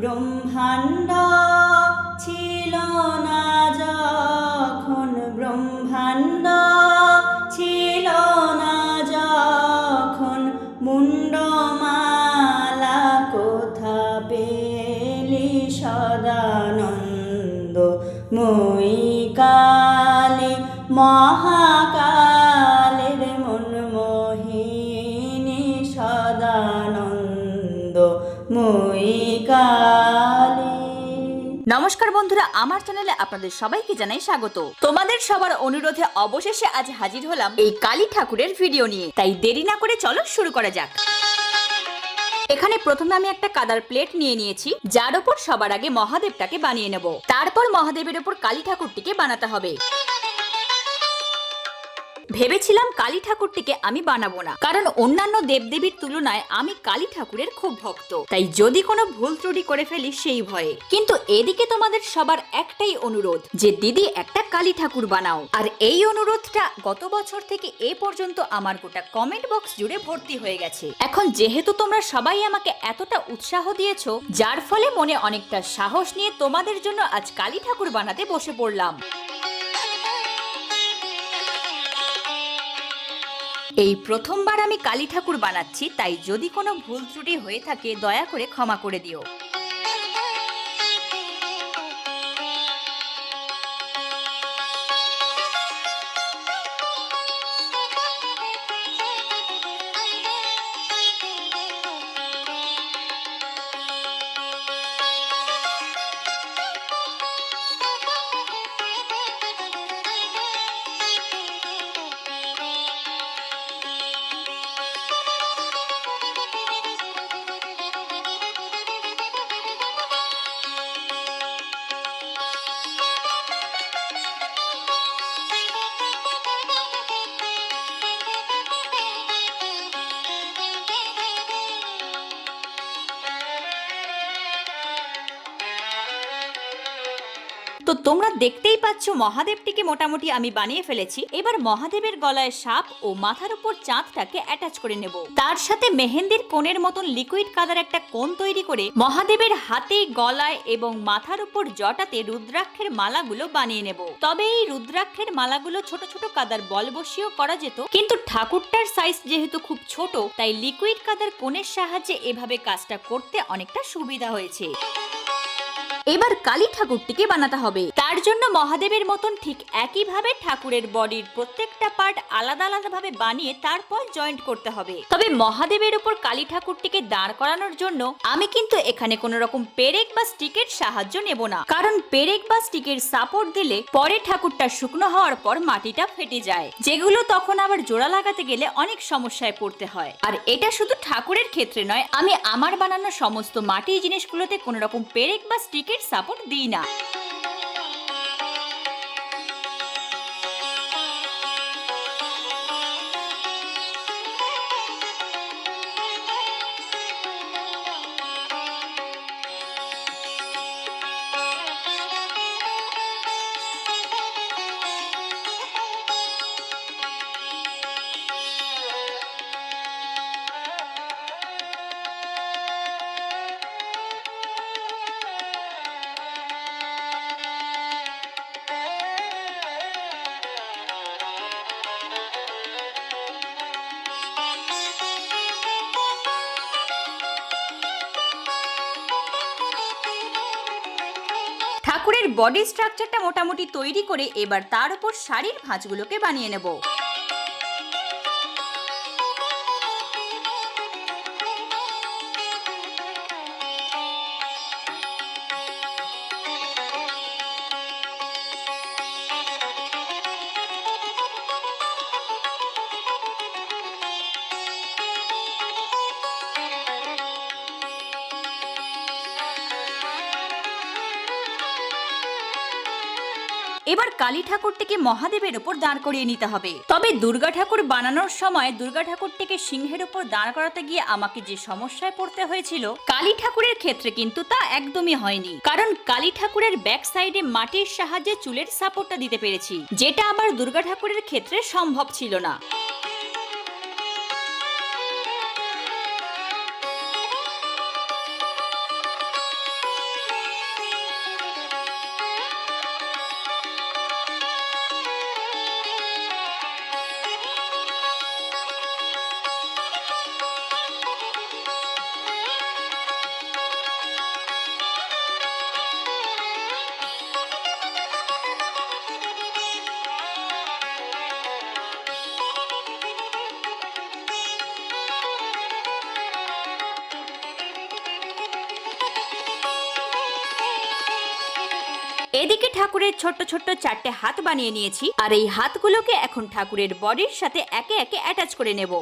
ব্রহ্মাণ্ড ছিল না যখন ব্রহ্মাণ্ড ছিল না যখন মুন্ডমালা কোথা পেলি সদানন্দ? মই কালী মহাকালের মন মোহিনী সদানন্দ মই নমস্কার বন্ধুরা, আমার চ্যানেলে আপনাদের সবাইকে জানাই স্বাগত। তোমাদের সবার অনুরোধে অবশেষে আজ হাজির হলাম এই কালী ঠাকুরের ভিডিও নিয়ে। তাই দেরি না করে চলো শুরু করা যাক। এখানে প্রথমে আমি একটা কাদার প্লেট নিয়ে নিয়েছি, যার ওপর সবার আগে মহাদেবটাকে বানিয়ে নেব। তারপর মহাদেবের উপর কালী ঠাকুরটিকে বানাতে হবে। ভেবেছিলাম কালী ঠাকুরটিকে আমি বানাবো না। কারণ অন্যান্য দেবদেবীর তুলনায় আমি কালী ঠাকুরের খুব ভক্ত। তাই যদি কোনো ভুল ত্রুটি করে ফেলি সেই ভয়ে। কিন্তু এদিকে তোমাদের সবার একটাই অনুরোধ, যে দিদি একটা কালী ঠাকুর বানাও। আর এই অনুরোধটা গত বছর থেকে এ পর্যন্ত আমার গোটা কমেন্ট বক্স জুড়ে ভর্তি হয়ে গেছে। এখন যেহেতু তোমরা সবাই আমাকে এতটা উৎসাহ দিয়েছ, যার ফলে মনে অনেকটা সাহস নিয়ে তোমাদের জন্য আজ কালী ঠাকুর বানাতে বসে পড়লাম। এই প্রথমবার আমি কালী ঠাকুর বানাচ্ছি, তাই যদি কোনো ভুল ত্রুটি হয়ে থাকে, দয়া করে ক্ষমা করে দিও। তোমরা দেখতেই পাচ্ছ, মহাদেবটিকে মোটামুটি আমি বানিয়ে ফেলেছি। এবার মহাদেবের গলায় সাপ ও মাথার উপর চাঁদটাকে অ্যাটাচ করে নেব। তার সাথে মেহেন্দির কোণের মতন লিকুইড কাদার একটা কোণ তৈরি করে মহাদেবের হাতে, গলায় এবং মাথার উপর জটাতে রুদ্রাক্ষের মালাগুলো বানিয়ে নেব। তবে এই রুদ্রাক্ষের মালাগুলো ছোট ছোট কাদার বল বসিয়েও করা যেত। কিন্তু ঠাকুরটার সাইজ যেহেতু খুব ছোট, তাই লিকুইড কাদার কোণের সাহায্যে এভাবে কাজটা করতে অনেকটা সুবিধা হয়েছে। এবার কালী ঠাকুরটিকে বানাতে হবে। তার জন্য মহাদেবের মতন ঠিক একইভাবে ঠাকুরের বডির প্রত্যেকটা পার্ট আলাদা আলাদা ভাবে বানিয়ে তারপর জয়েন্ট করতে হবে। তবে মহাদেবের উপর কালী ঠাকুরটিকে দাঁড় করানোর জন্য আমি কিন্তু এখানে কোনো রকম পেরেক বা স্টিকের সাহায্য নেব না। কারণ পেরেক বা স্টিকের সাপোর্ট দিলে পরে ঠাকুরটা শুকনো হওয়ার পর মাটিটা ফেটে যায়। যেগুলো তখন আবার জোড়া লাগাতে গেলে অনেক সমস্যায় পড়তে হয়। আর এটা শুধু ঠাকুরের ক্ষেত্রে নয়, আমি আমার বানানো সমস্ত মাটির জিনিসগুলোতে কোনো রকম পেরেক বা স্টিকের সাপোর্ট দিই না। বডি স্ট্রাকচারটা মোটামুটি তৈরি করে এবার তার উপর শাড়ির ভাঁজগুলোকে বানিয়ে নেব। এবার কালী ঠাকুরটিকে মহাদেবের উপর দাঁড় করিয়ে নিতে হবে। তবে দুর্গা ঠাকুর বানানোর সময় দুর্গা ঠাকুরটিকে সিংহের উপর দাঁড় করাতে গিয়ে আমাকে যে সমস্যায় পড়তে হয়েছিল, কালী ঠাকুরের ক্ষেত্রে কিন্তু তা একদমই হয়নি। কারণ কালী ঠাকুরের ব্যাক সাইডে মাটির সাহায্যে চুলের সাপোর্টটা দিতে পেরেছি, যেটা আমার দুর্গা ঠাকুরের ক্ষেত্রে সম্ভব ছিল না। এদিকে ঠাকুরের ছোট্ট ছোট্ট চারটে হাত বানিয়ে নিয়েছি, আর এই হাতগুলোকে এখন ঠাকুরের বডির সাথে একে একে অ্যাটাচ করে নেব।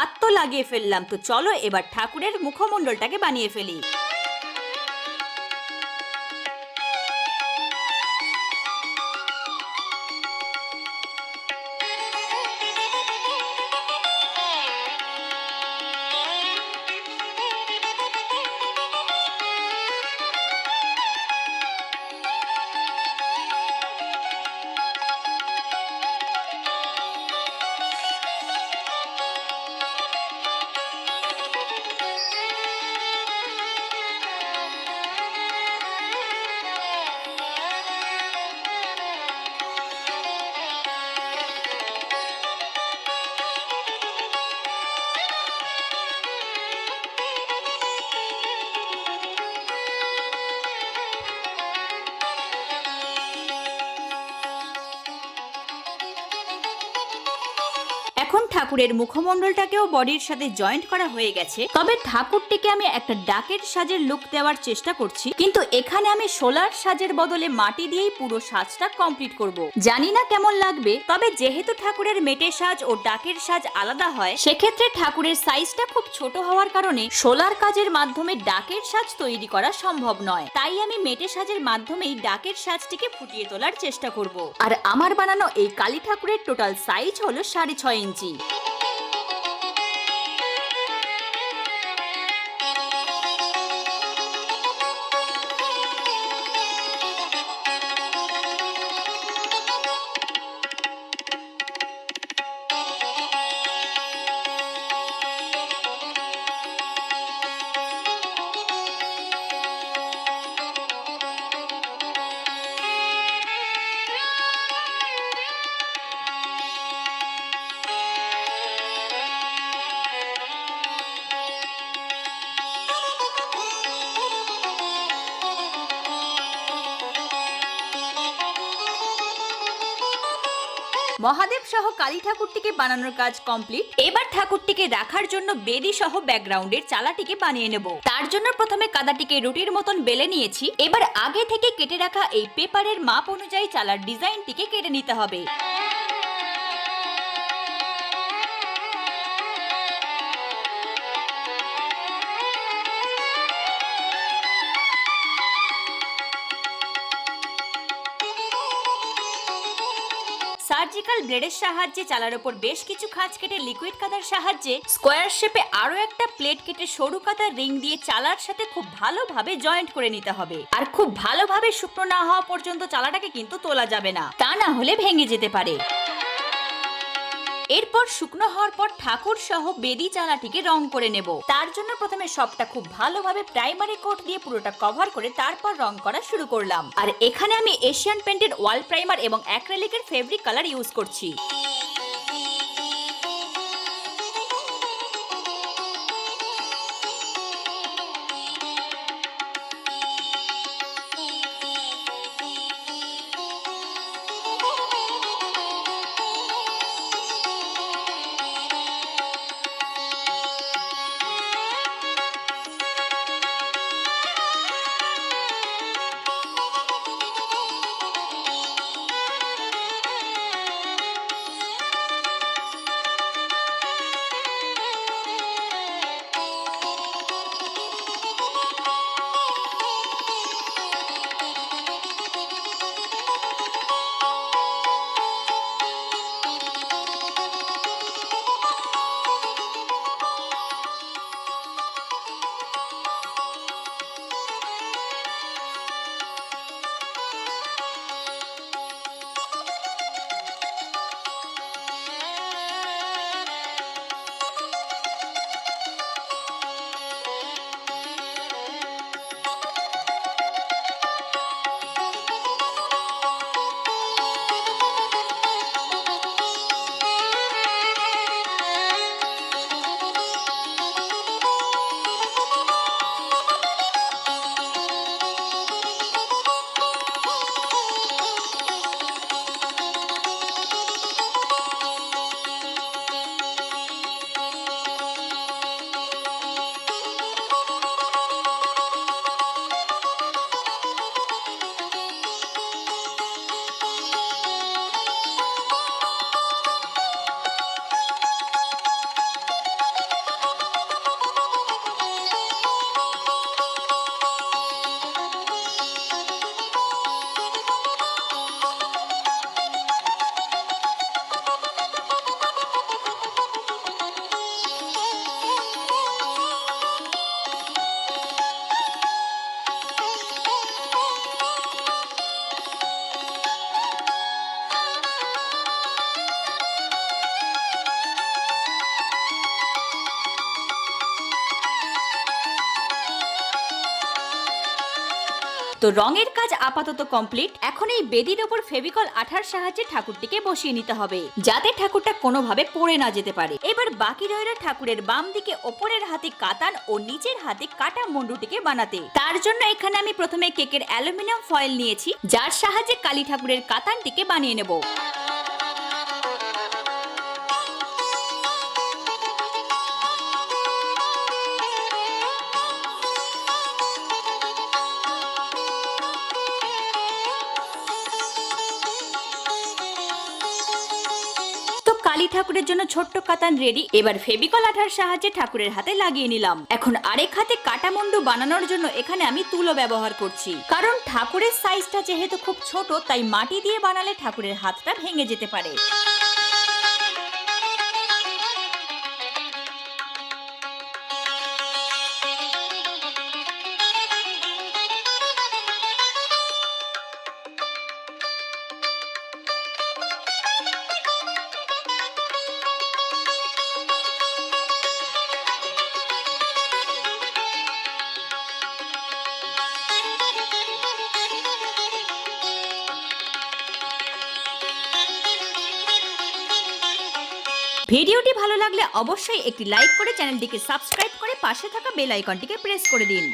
হাত তো লাগিয়ে ফেললাম। তো চলো এবার ঠাকুরের মুখমণ্ডলটাকে বানিয়ে ফেলি। ঠাকুরের মুখমণ্ডলটাকেও বডির সাথে জয়েন্ট করা হয়ে গেছে। তবে ঠাকুরটিকে আমি একটা ডাকের সাজের লুক দেওয়ার চেষ্টা করছি, কিন্তু এখানে আমি সোলার সাজের বদলে মাটি দিয়েই পুরো সাজটা কমপ্লিট করব। জানি না কেমন লাগবে, তবে যেহেতু ঠাকুরের মেটে সাজ ও ডাকের সাজ আলাদা হয়, সেক্ষেত্রে ঠাকুরের সাইজটা খুব ছোট হওয়ার কারণে সোলার কাজের মাধ্যমে ডাকের সাজ তৈরি করা সম্ভব নয়। তাই আমি মেটে সাজের মাধ্যমেই ডাকের সাজটিকে ফুটিয়ে তোলার চেষ্টা করব। আর আমার বানানো এই কালী ঠাকুরের টোটাল সাইজ হলো সাড়ে ছয় ইঞ্চি। মহাদেব সহ কালী ঠাকুরটিকে বানানোর কাজ কমপ্লিট এবার ঠাকুরটিকে রাখার জন্য বেদি সহ ব্যাকগ্রাউন্ডের চালাটিকে বানিয়ে নেব। তার জন্য প্রথমে কাদাটিকে রুটির মতন বেলে নিয়েছি। এবার আগে থেকে কেটে রাখা এই পেপারের মাপ অনুযায়ী চালার ডিজাইনটিকে কেটে নিতে হবে। ব্লেডের সাহায্যে চালার ওপর বেশ কিছু খাঁজ কেটে লিকুইড কাদার সাহায্যে স্কোয়ার শেপে আরও একটা প্লেট কেটে সরু কাদার রিং দিয়ে চালার সাথে খুব ভালোভাবে জয়েন্ট করে নিতে হবে। আর খুব ভালোভাবে শুকনো না হওয়া পর্যন্ত চালাটাকে কিন্তু তোলা যাবে না। তা না হলে ভেঙে যেতে পারে। এরপর শুকনো হওয়ার পর ঠাকুর সহ বেদি চালাটিকে রং করে নেব। তার জন্য প্রথমে সবটা খুব ভালোভাবে প্রাইমারি কোট দিয়ে পুরোটা কভার করে তারপর রং করা শুরু করলাম। আর এখানে আমি এশিয়ান পেন্টের ওয়াল প্রাইমার এবং অ্যাক্রেলিকের ফেব্রিক কালার ইউজ করছি। তো রঙের কাজ আপাতত কমপ্লিট। এখন এই বেদির ওপর ফেভিকল আঠার সাহায্যে ঠাকুরটিকে বসিয়ে নিতে হবে, যাতে ঠাকুরটা কোনোভাবে পড়ে না যেতে পারে। এবার বাকি রইল ঠাকুরের বাম দিকে ওপরের হাতে কাতান ও নিচের হাতে কাটা মন্ডুটিকে বানাতে। তার জন্য এখানে আমি প্রথমে কেকের অ্যালুমিনিয়াম ফয়েল নিয়েছি, যার সাহায্যে কালী ঠাকুরের কাতানটিকে বানিয়ে নেব। জন্য ছোট্ট কাতান রেডি এবার ফেবিকল আঠার সাহায্যে ঠাকুরের হাতে লাগিয়ে নিলাম। এখন আরেক হাতে কাটামন্ডু বানানোর জন্য এখানে আমি তুলো ব্যবহার করছি। কারণ ঠাকুরের সাইজটা যেহেতু খুব ছোট, তাই মাটি দিয়ে বানালে ঠাকুরের হাতটা ভেঙে যেতে পারে। ভিডিওটি ভালো লাগলে অবশ্যই একটি লাইক করে চ্যানেলটিকে সাবস্ক্রাইব করে পাশে থাকা বেল আইকনটিকে প্রেস করে দিন।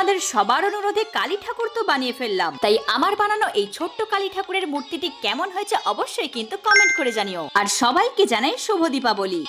তোমাদের সবার অনুরোধে কালী ঠাকুর তো বানিয়ে ফেললাম। তাই আমার বানানো এই ছোট্ট কালী ঠাকুরের মূর্তিটি কেমন হয়েছে অবশ্যই কিন্তু কমেন্ট করে জানিও। আর সবাইকে জানাই শুভ দীপাবলি।